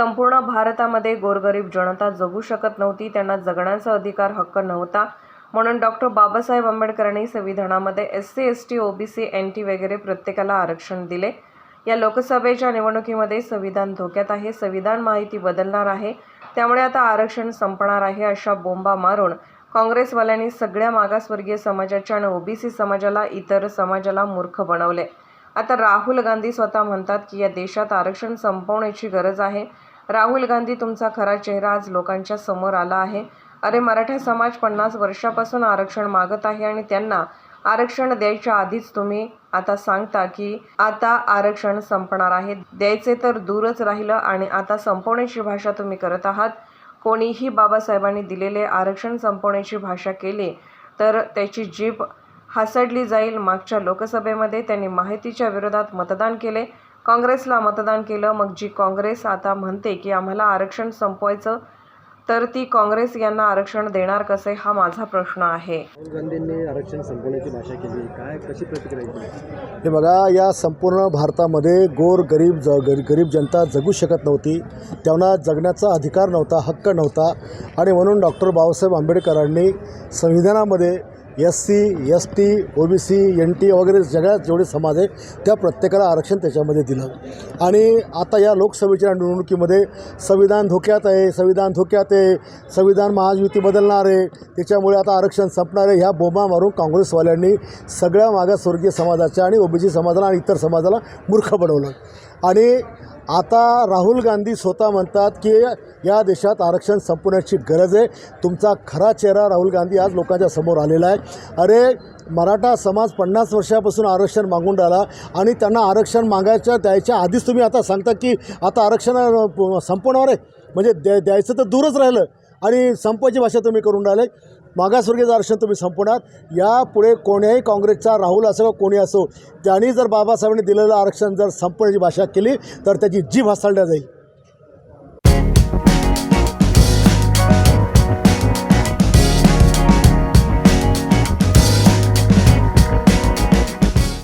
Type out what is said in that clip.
संपूर्ण भारतामध्ये गोरगरीब जनता जगू शकत नव्हती त्यांना जगण्याचा अधिकार हक्क नव्हता. म्हणून डॉक्टर बाबासाहेब आंबेडकरांनी संविधानामध्ये S C S T OBC N T वगैरे प्रत्येकाला आरक्षण दिले. या लोकसभेच्या निवडणुकीमध्ये संविधान धोक्यात आहे संविधान माहिती बदलणार आहे. त्यामुळे आता आरक्षण संपणार आहे अशा बोंबा मारून काँग्रेसवाल्यांनी सगळ्या मागासवर्गीय समाजाच्या आणि ओबीसी समाजाला इतर समाजाला मूर्ख बनवले. आता राहुल गांधी स्वतः म्हणतात की या देशात आरक्षण संपवण्याची गरज आहे. राहुल गांधी तुमचा खरा चेहरा आज लोकांच्या समोर आला आहे. अरे मराठा समाज पन्नास वर्षापासून आरक्षण मागत आहे आणि त्यांना आरक्षण द्यायच्या आधीच तुम्ही आता सांगता की आता आरक्षण संपणार आहे. द्यायचे तर दूरच राहिलं आणि आता संपवण्याची भाषा तुम्ही करत आहात. कोणीही बाबासाहेबांनी दिलेले आरक्षण संपवण्याची भाषा केली तर त्याची जीभ हासडली जाईल. मागच्या लोकसभेमध्ये त्यांनी माहितीच्या विरोधात मतदान केले. काँग्रेसला मतदान केलं. मग जी काँग्रेस आता म्हणते की आम्हाला आरक्षण संपवायचं तर ती काँग्रेस यांना आरक्षण देणार कसे हा माझा प्रश्न आहे. राहुल गांधींनी आरक्षण संपवण्याची भाषा केली. काय कशी प्रतिक्रिया हे बघा या संपूर्ण भारतामध्ये गोर गरीब ज गरी गरीब जनता जगू शकत नव्हती. त्यांना जगण्याचा अधिकार नव्हता हक्क नव्हता. आणि म्हणून डॉक्टर बाबासाहेब आंबेडकरांनी संविधानामध्ये S C S T O B C N T वगैरे सगळ्या जेवढे समाज आहे त्या प्रत्येकाला आरक्षण त्याच्यामध्ये दिलं. आणि आता या लोकसभेच्या निवडणुकीमध्ये संविधान धोक्यात आहे संविधान धोक्यात आहे संविधान महायुती बदलणार आहे त्याच्यामुळे आता आरक्षण संपणार आहे ह्या बोमा मारून काँग्रेसवाल्यांनी सगळ्या मागासवर्गीय समाजाच्या आणि ओबीसी समाजाला आणि इतर समाजाला मूर्ख बनवलं. आणि आता राहुल गांधी स्वतः म्हणतात की या देशात आरक्षण संपवण्याची गरज आहे. तुमचा खरा चेहरा राहुल गांधी आज लोकांच्या समोर आलेला आहे. अरे मराठा समाज पन्नास वर्षापासून आरक्षण मागून राहिला आणि त्यांना आरक्षण मागायच्या द्यायच्या आधीच तुम्ही आता सांगता की आता आरक्षण संपवणार आहे. म्हणजे द्या द्यायचं तर दूरच राहिलं. आणि संपाची भाषा तुम्ही करून राहिले. मागासवर्गीय आरक्षण तुम्ही संपवणार यापुढे कोण्याही काँग्रेसचा राहुल असो का कोणी असो त्यांनी जर बाबासाहेबांनी दिलेलं आरक्षण जर संपवण्याची भाषा केली तर त्याची जीभ हसाळल्या जाईल.